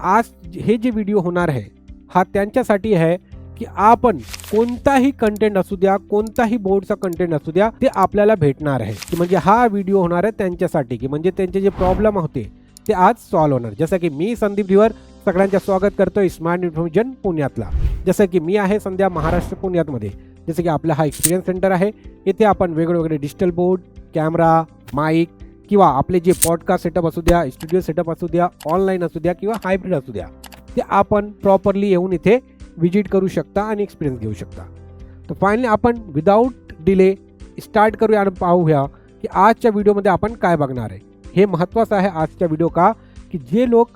आज हे जे व्हिडिओ होणार आहे हा त्यांच्यासाठी आहे की आपण कोणताही कंटेंट असू द्या कोणताही बोर्डचा कंटेंट असू द्या ते आपल्याला भेटणार आहे. की म्हणजे हा व्हिडिओ होणार आहे त्यांच्यासाठी की म्हणजे त्यांचे जे प्रॉब्लेम होते ते आज सॉल्व्ह होणार. जसं की मी संदीप धिवर सगळ्यांचं स्वागत करतोय स्मार्ट इन्फॉर्मेशन पुण्यातला. जसं की मी आहे सध्या महाराष्ट्र पुण्यातमध्ये. जसं की आपला हा एक्सपिरियन्स सेंटर आहे. येथे आपण वेगवेगळे डिजिटल बोर्ड कॅमेरा माईक किंवा आपले जे पॉडकास्ट सेटअप असू द्या स्टुडिओ सेटअप असू द्या ऑनलाईन असू द्या किंवा हायब्रिड असू द्या ते आपण प्रॉपरली येऊन इथे व्हिजिट करू शकता आणि एक्सपिरियन्स घेऊ शकता. तर फायनली आपण विदाऊट डिले स्टार्ट करूया आणि पाहूया की आजच्या व्हिडिओमध्ये आपण काय बघणार आहे. हे महत्त्वाचं आहे आजच्या व्हिडिओ का? की जे लोक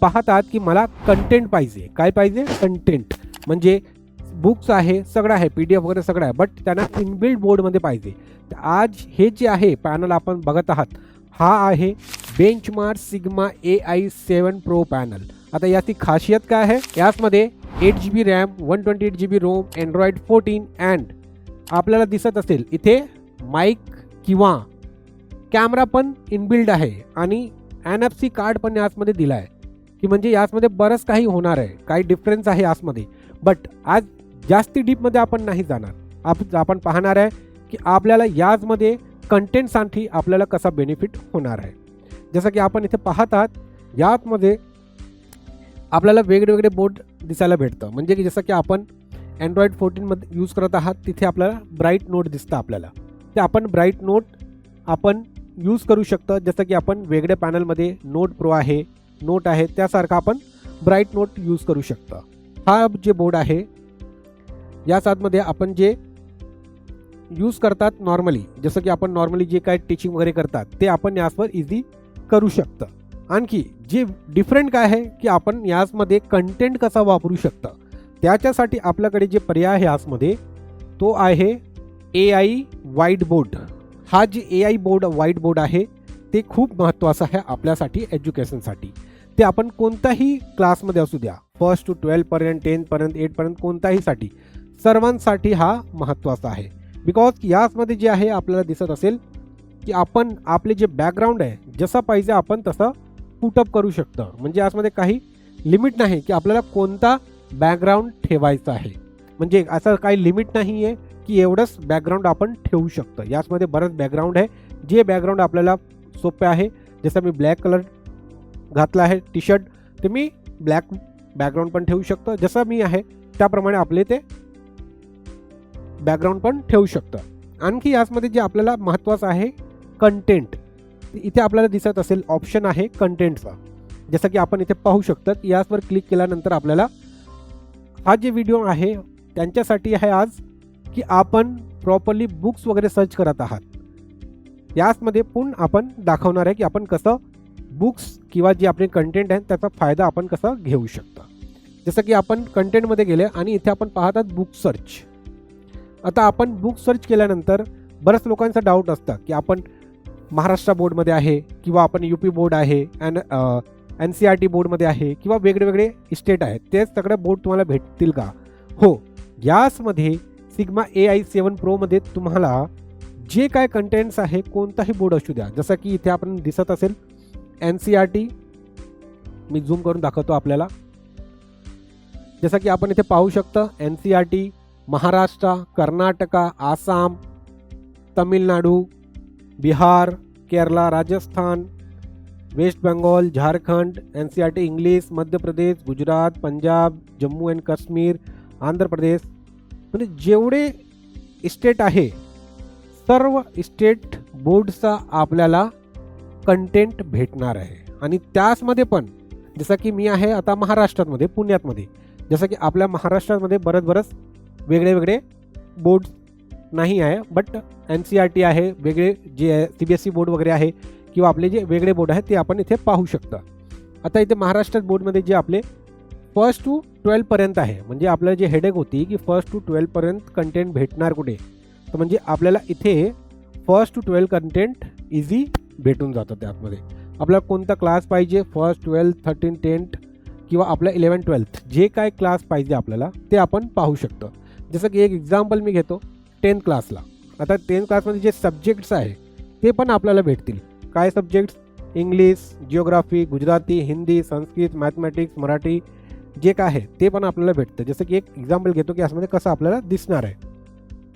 पाहतात की मला कंटेंट पाहिजे. काय पाहिजे? कंटेंट म्हणजे बुक्स आहे सगळं आहे पी डी एफ वगैरे सगळं आहे बट त्यांना इनबिल्ड बोर्डमध्ये पाहिजे. तर आज हे जे आहे पॅनल आपण बघत आहात हा आहे Benchmark Sigma A I seven Pro panel आता याची खासियत काय आहे? याचमध्ये eight G B RAM one twenty eight G B ROM Android fourteen and आपल्याला दिसत असेल इथे माईक किंवा कॅमेरा पण इनबिल्ड आहे आणि एन एफ सी कार्ड पण याचमध्ये दिला आहे की म्हणजे याचमध्ये बरंच काही होणार आहे काही डिफरन्स आहे याचमध्ये. बट आज जास्ती डीपमध्ये आपण नाही जाणार. आप आपण पाहणार आहे की आपल्याला याजमध्ये कंटेंटसाठी आपल्याला कसा बेनिफिट होणार आहे. जसं की आपण इथे पाहत आहात यातमध्ये आपल्याला वेगवेगळे बोर्ड दिसायला भेटतं. म्हणजे की जसं की आपण अँड्रॉइड फोर्टीनमध्ये यूज करत आहात तिथे आपल्याला ब्राईट नोट दिसतं आपल्याला. ते आपण ब्राईट नोट आपण यूज करू शकतं. जसं की आपण वेगळ्या पॅनलमध्ये नोट प्रो आहे नोट आहे त्यासारखं आपण ब्राईट नोट यूज करू शकता. हा जे बोर्ड आहे या साथमध्ये आपण जे यूज करतात नॉर्मली जसं की आपण नॉर्मली जे काय टीचिंग वगैरे करतात ते आपण याचवर इझी करू शकतं. आणखी जे डिफरंट काय आहे की आपण याचमध्ये कंटेंट कसा वापरू शकतं त्याच्यासाठी आपल्याकडे जे पर्याय आहे याचमध्ये तो आहे ए आय व्हाईट बोर्ड हा जे A I board white board आहे ते खूप महत्त्वाचं आहे आपल्यासाठी एज्युकेशनसाठी ते आपण कोणत्याही क्लासमध्ये असू द्या फर्स्ट टू ट्वेल्थपर्यंत टेन्थपर्यंत एटपर्यंत कोणत्याहीसाठी सर्वांसाठी हा महत्त्वाचा आहे. बिकॉज याचमध्ये जे आहे आपल्याला दिसत असेल की आपण आपले जे बॅकग्राऊंड आहे जसं पाहिजे आपण तसं पुटअप करू शकतं. म्हणजे याचमध्ये काही लिमिट नाही की आपल्याला कोणता बॅकग्राऊंड ठेवायचा आहे. म्हणजे असं काही लिमिट नाही आहे की एवढंच बॅकग्राऊंड आपण ठेवू शकतं. याचमध्ये बरंच बॅकग्राऊंड आहे. जे बॅकग्राऊंड आपल्याला सोपे आहे जसं मी ब्लॅक कलर घातला आहे टी शर्ट ते मी ब्लॅक बॅकग्राऊंड पण ठेवू शकतो. जसं मी आहे त्याप्रमाणे आपले ते बॅकग्राऊंड पण ठेवू शकतं. आणखी याचमध्ये जे आपल्याला महत्त्वाचं आहे कंटेंट इथे आपल्याला दिसत असेल ऑप्शन आहे कंटेंटचा जसं की आपण इथे पाहू शकतो की याचवर क्लिक केल्यानंतर आपल्याला हा जे व्हिडिओ आहे त्यांच्यासाठी आहे आज की आपण प्रॉपरली बुक्स वगैरे सर्च करत आहात. याचमध्ये पण आपण दाखवणार आहे की आपण कसं बुक्स किंवा जे आपले कंटेंट आहेत त्याचा फायदा आपण कसा घेऊ शकता. जसं की आपण कंटेंटमध्ये गेले आणि इथे आपण पाहतात बुक सर्च आता आपण बुक सर्च केल्यानंतर बऱ्याच लोकांचा डाऊट असतं की आपण महाराष्ट्र बोर्डमध्ये आहे किंवा आपण यू पी बोर्ड आहे and N C R T बोर्डमध्ये आहे किंवा वेगळे वेगळे स्टेट आहेत तेच सगळे बोर्ड तुम्हाला भेटतील का? हो यासमध्ये सिग्मा ए आय सेवन प्रोमध्ये तुम्हाला जे काय कंटेंट्स आहे कोणताही बोर्ड असू द्या. जसं की इथे आपण दिसत असेल एन सी आर टी मी झूम करून दाखवतो आपल्याला. जसं की आपण इथे पाहू शकतो N C R T Maharashtra Karnataka Assam Tamil Nadu Bihar Kerala Rajasthan West Bengal Jharkhand N C R T English Madhya Pradesh Gujarat Punjab Jammu and Kashmir Andhra Pradesh. म्हणजे जेवढे इस्टेट आहे सर्व इस्टेट बोर्डचा आपल्याला content भेटणार आहे. आणि त्याचमध्ये पण जसं की मी आहे आता महाराष्ट्रामध्ये पुण्यातमध्ये. जसं की आपल्या महाराष्ट्रामध्ये बरंच बरंच वेगळे वेगळे बोर्ड नाही आहे but N C R T आहे वेगळे जे C B S C board वगैरे आहे किंवा आपले जे वेगळे बोर्ड आहेत ते आपण इथे पाहू शकता. आता इथे महाराष्ट्रात बोर्डमध्ये जे आपले फर्स्ट टू ट्वेल्थपर्यंत आहे म्हणजे आपल्याला जे हेडेक होती की फर्स्ट टू ट्वेल्थपर्यंत कंटेंट भेटणार कुठे? तर म्हणजे आपल्याला इथे first to twelve content easy भेटून जातं त्यामध्ये. आपल्याला कोणता क्लास पाहिजे? फर्स्ट ट्वेल्थ थर्टीन टेन्थ किंवा आपल्या इलेवन ट्वेल्थ जे काय क्लास पाहिजे आपल्याला ते आपण पाहू शकतो. जसं की एक एक्झाम्पल मी घेतो टेन्थ क्लासला आता टेन्थ क्लासमध्ये जे सब्जेक्ट्स आहे ते पण आपल्याला भेटतील. काय subjects English geography Gujarati Hindi Sanskrit mathematics Marathi जे काय आहे ते पण आपल्याला भेटतं. जसं की एक एक्झाम्पल घेतो की यासमध्ये कसं आपल्याला दिसणार आहे.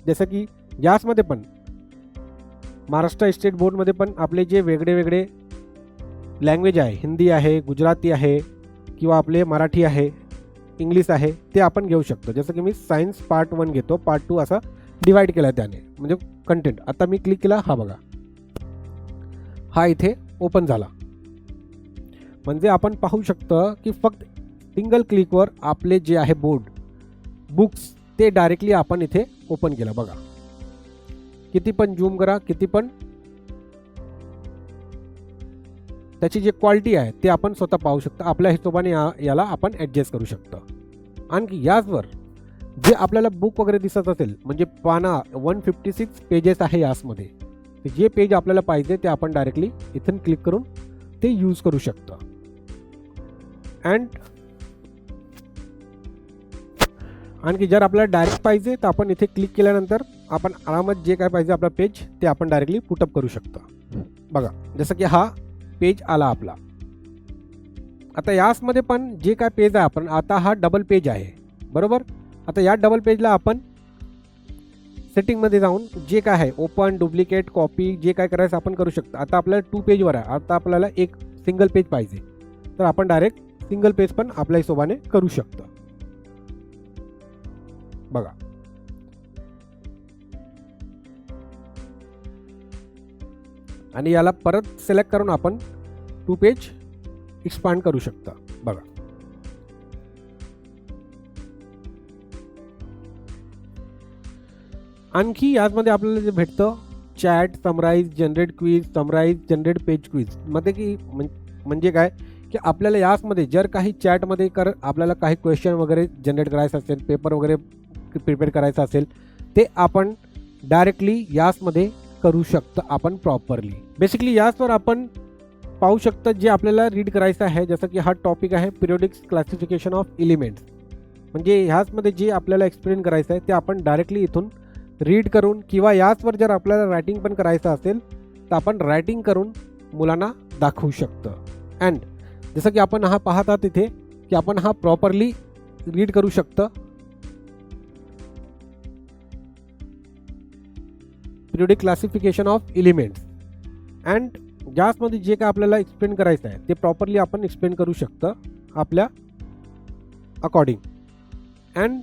जसं की यासमध्ये पण महाराष्ट्र स्टेट बोर्डमध्ये पण आपले जे वेगळे वेगळे लँग्वेज आहे हिंदी आहे गुजराती आहे किंवा आपले मराठी आहे इंग्लिश आहे ते आपण घेऊ शकतो. जसं की मी सायन्स पार्ट वन घेतो पार्ट टू असा डिवाईड केला त्याने. म्हणजे कंटेंट आता मी क्लिक केला हा बघा. हा इथे ओपन झाला. म्हणजे आपण पाहू शकतो की फक्त सिंगल क्लिकवर आपले जे आहे बोर्ड बुक्स ते डायरेक्टली आपण इथे ओपन केलं. बघा. किती पण झूम करा किती पण त्याची जी क्वालिटी आहे ते आपण स्वतः पाहू शकतो. आपल्या हिशोबाने या याला आपण ॲडजस्ट करू शकतो. आणखी याचवर जे आपल्याला बुक वगैरे दिसत असेल म्हणजे पाना वन फिफ्टी सिक्स पेजेस आहे यासमध्ये. जे पेज आपल्याला पाहिजे ते आपण डायरेक्टली इथून क्लिक करून ते यूज करू शकतो. अँड आणखी जर आपल्याला डायरेक्ट पाहिजे तर आपण इथे क्लिक केल्यानंतर आपण आरामात जे काय पाहिजे आपला पेज ते आपण डायरेक्टली पुटअप करू शकतो. बघा जसं की हा पेज आला आपला. आता यासमध्ये पण जे काय पेज आहे आपण आता हा डबल पेज आहे. बरोबर? आता या डबल पेजला आपण सेटिंगमध्ये जाऊन जे काय आहे ओपन डुप्लिकेट कॉपी जे काय करायचं आपण करू शकतो. आता आपल्याला टू पेजवर आहे. आता आपल्याला एक सिंगल पेज पाहिजे. तर आपण डायरेक्ट सिंगल पेज पण आपल्या हिशोबाने करू शकतो. बघा. आणि याला परत सिलेक्ट करून आपण टू पेज एक्सपांड करू शकता. बघा. आणखी याचमध्ये आपल्याला जे भेटतं chat summarise generate quiz summarise generate page क्वीजमध्ये की म्हणजे काय? की आपल्याला याचमध्ये जर काही चॅटमध्ये कर आपल्याला काही क्वेश्चन वगैरे जनरेट करायचं असेल पेपर वगैरे प्रिपेअर करायचं असेल ते आपण डायरेक्टली यासमध्ये करू शकतो आपण प्रॉपरली बेसिकली याचवर आपण पाहू शकतो जे आपल्याला रीड करायचं आहे. जसं की हा टॉपिक आहे पिरियोडिक्स क्लासिफिकेशन ऑफ एलिमेंट्स म्हणजे ह्याचमध्ये जे आपल्याला एक्सप्लेन करायचं आहे ते आपण डायरेक्टली इथून रीड करून किंवा याचवर जर आपल्याला रायटिंग पण करायचं असेल तर आपण रायटिंग करून मुलांना दाखवू शकतो. अँड जसं की आपण हा पाहता तिथे की आपण हा प्रॉपरली रीड करू शकतो. Periodic classification of elements and गॅसमध्ये जे काय आपल्याला एक्सप्लेन करायचं आहे ते प्रॉपरली आपण एक्सप्लेन करू शकतं आपल्या अकॉर्डिंग अँड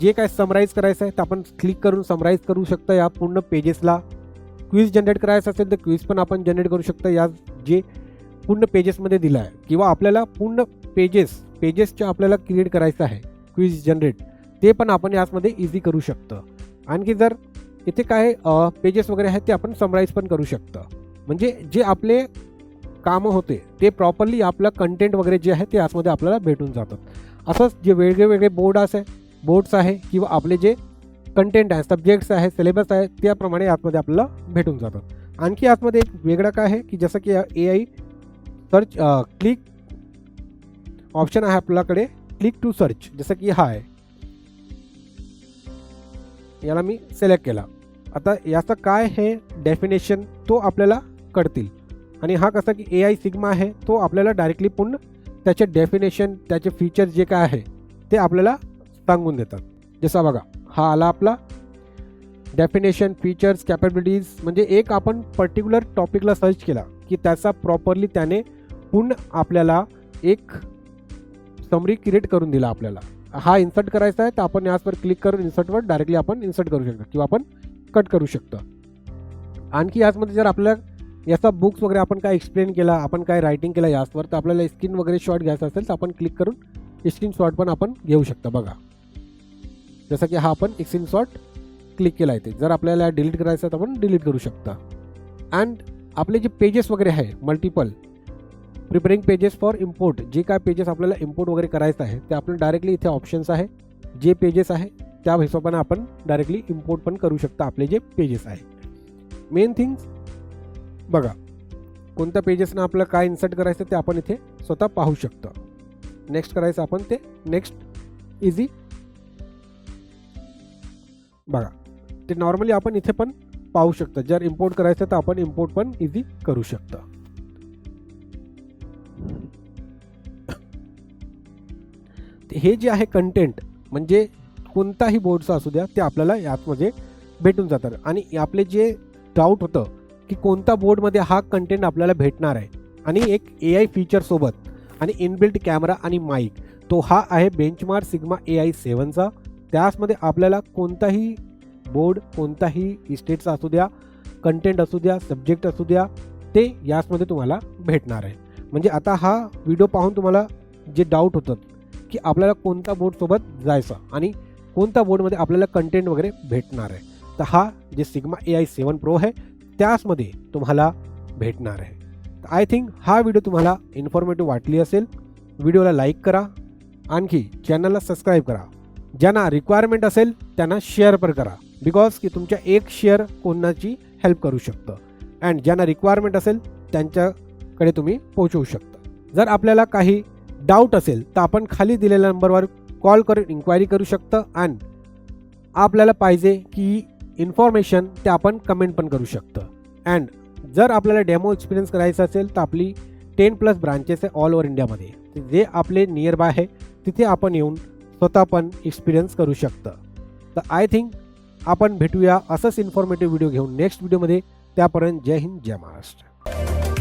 जे काय समराईज करायचं आहे ते आपण क्लिक करून समराईज करू शकतं या पूर्ण पेजेसला क्विज जनरेट करायचं असेल तर क्विज पण आपण जनरेट करू शकतो या जे पूर्ण पेजेसमध्ये दिलं आहे. किंवा आपल्याला पूर्ण पेजेस पेजेसचे आपल्याला क्रिएट करायचं आहे क्विज जनरेट ते पण आपण याचमध्ये इझी करू शकतो. आणखी जर इथे काय पेजेस वगैरे आहेत ते आपण समराईज पण करू शकतो. म्हणजे जे आपले कामं होते ते प्रॉपरली आपलं कंटेंट वगैरे जे आहे ते आतमध्ये आपल्याला भेटून जातात असंच जे वेगळे वेगळे बोर्ड आहे बोर्ड्स आहे किंवा आपले जे कंटेंट आहे सब्जेक्ट्स आहे सिलेबस आहे त्याप्रमाणे आतमध्ये आपल्याला भेटून जातात आणखी आतमध्ये एक वेगळं काय आहे की जसं की A I search click option आहे आपल्याकडे क्लिक टू सर्च जसं की हा आहे याला मी सिलेक्ट केला. आता याचं काय हे डेफिनेशन तो आपल्याला कळतील. आणि हा कसा की ए आय सिग्मा आहे तो आपल्याला डायरेक्टली पूर्ण त्याचे डेफिनेशन त्याचे फीचर्स जे काय आहे ते आपल्याला सांगून देतात. जसा बघा हा आला आपला डेफिनेशन फीचर्स कॅपेबिलिटीज म्हणजे एक आपण पर्टिक्युलर टॉपिकला सर्च केला की त्याचा प्रॉपरली त्याने पूर्ण आपल्याला एक समरी क्रिएट करून दिला आपल्याला. हा इन्सर्ट करायचा आहे तर आपण याचवर क्लिक करून इन्सर्टवर डायरेक्टली आपण इन्सर्ट करू शकतो किंवा आपण कट करू शकतो. आणखी याचमध्ये जर आपल्या याचा बुक्स वगैरे आपण काय एक्सप्लेन केला आपण काय रायटिंग केलं याचवर तर आपल्याला स्क्रीन वगैरे शॉट घ्यायचा असेल तर आपण क्लिक करून स्क्रीन शॉट पण आपण घेऊ शकतो बघा. जसं की हा आपण स्क्रीन शॉर्ट क्लिक केला आहे ते जर आपल्याला डिलीट करायचं तर आपण डिलीट करू शकता. अँड आपले जे पेजेस वगैरे आहे multiple preparing pages for import जे काय पेजेस आपल्याला इम्पोर्ट वगैरे करायचं आहे ते आपण डायरेक्टली इथे ऑप्शन्स आहे. जे पेजेस आहे त्या हिशोबाने आपण डायरेक्टली इम्पोर्ट पण करू शकता आपले जे पेजेस आहे मेन थिंग्स बघा कोणत्या पेजेसनं आपलं काय इन्सर्ट करायचं ते आपण इथे स्वतः पाहू शकतो. नेक्स्ट करायचं आपण ते नेक्स्ट इझी बघा ते नॉर्मली आपण इथे पण पाहू शकतो. जर इम्पोर्ट करायचं तर आपण इम्पोर्ट पण इझी करू शकतो. हे जे आहे कंटेंट म्हणजे कोणताही बोर्डचा असू द्या ते आपल्याला यातमध्ये भेटून जातात आणि आपले जे डाऊट होतं की कोणता बोर्डमध्ये हा कंटेंट आपल्याला भेटणार आहे आणि एक ए आय फीचरसोबत आणि इनबिल्ट कॅमेरा आणि माईक तो हा आहे बेंचमार्क सिग्मा ए आय सेवनचा त्याचमध्ये आपल्याला कोणताही बोर्ड कोणताही इस्टेटचा असू द्या कंटेंट असू द्या सब्जेक्ट असू द्या ते याचमध्ये तुम्हाला भेटणार आहे. म्हणजे आता हा व्हिडिओ पाहून तुम्हाला जे डाऊट होतात की आपल्याला कोणता बोर्डसोबत जायचं आणि कोणत्या बोर्डमध्ये आपल्याला कंटेंट वगैरे भेटणार आहे. तर हा जे sigma A I seven pro आहे त्याचमध्ये तुम्हाला भेटणार आहे. आय थिंक हा व्हिडिओ तुम्हाला इन्फॉर्मेटिव्ह वाटली असेल. व्हिडिओला लाईक करा. आणखी चॅनलला सबस्क्राईब करा. ज्यांना रिक्वायरमेंट असेल त्यांना शेअर पण करा. बिकॉज की तुमच्या एक शेअर कोणाची हेल्प करू शकतं. अँड ज्यांना रिक्वायरमेंट असेल त्यांच्या कडे तुम्ही पोहोचवू शकता. जर आपल्याला काही डाऊट असेल तर आपण खाली दिलेल्या नंबरवर कॉल करून इन्क्वायरी करू शकतं अँड आपल्याला पाहिजे की इन्फॉर्मेशन ते आपण कमेंट पण करू शकतं. अँड जर आपल्याला डेमो एक्सपिरियन्स करायचा असेल तर आपली टेन प्लस ब्रांचेस आहे ऑल ओव्हर इंडियामध्ये जे आपले नियर बाय आहे तिथे आपण येऊन स्वतः पण एक्सपिरियन्स करू शकतं. तर आय थिंक आपण भेटूया असंच इन्फॉर्मेटिव्ह व्हिडिओ घेऊन नेक्स्ट व्हिडिओमध्ये त्यापर्यंत जय हिंद जय महाराष्ट्र.